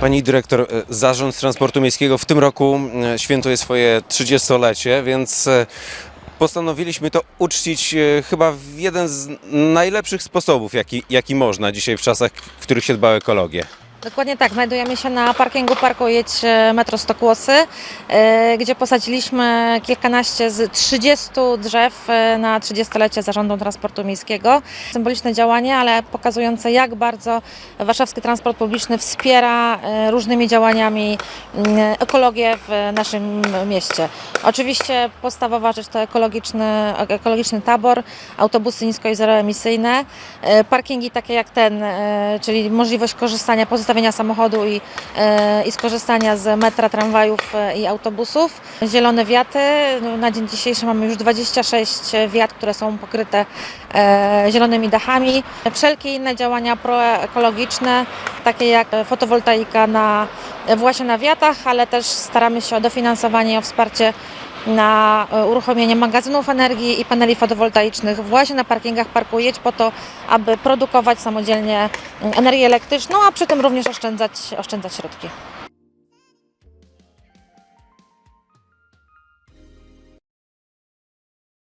Pani dyrektor, e, Zarząd Transportu Miejskiego w tym roku e, świętuje swoje 30-lecie, więc e, postanowiliśmy to uczcić chyba w jeden z najlepszych sposobów, jaki, jaki można dzisiaj w czasach, w których się dba o ekologię. Dokładnie tak, znajdujemy się na parkingu Parku Jedź e, Metro Stokłosy, e, gdzie posadziliśmy kilkanaście z 30 drzew e, na 30-lecie Zarządu Transportu Miejskiego. Symboliczne działanie, ale pokazujące jak bardzo warszawski transport publiczny wspiera różnymi działaniami ekologię w naszym mieście. Oczywiście podstawowa rzecz to ekologiczny, ekologiczny tabor, autobusy nisko i zeroemisyjne, parkingi takie jak ten, czyli możliwość korzystania, pozostawienia samochodu i, e, i skorzystania z metra, tramwajów e, i autobusów. Zielone wiaty, no, na dzień dzisiejszy mamy już 26 wiat, które są pokryte e, zielonymi dachami. Wszelkie inne działania proekologiczne, takie jak fotowoltaika na, właśnie na wiatach, ale też staramy się o dofinansowanie i o wsparcie na e, uruchomienie magazynów energii i paneli fotowoltaicznych właśnie na parkingach Parku Jedź po to, aby produkować samodzielnie mm, energię elektryczną, a przy tym również oszczędzać, oszczędzać środki.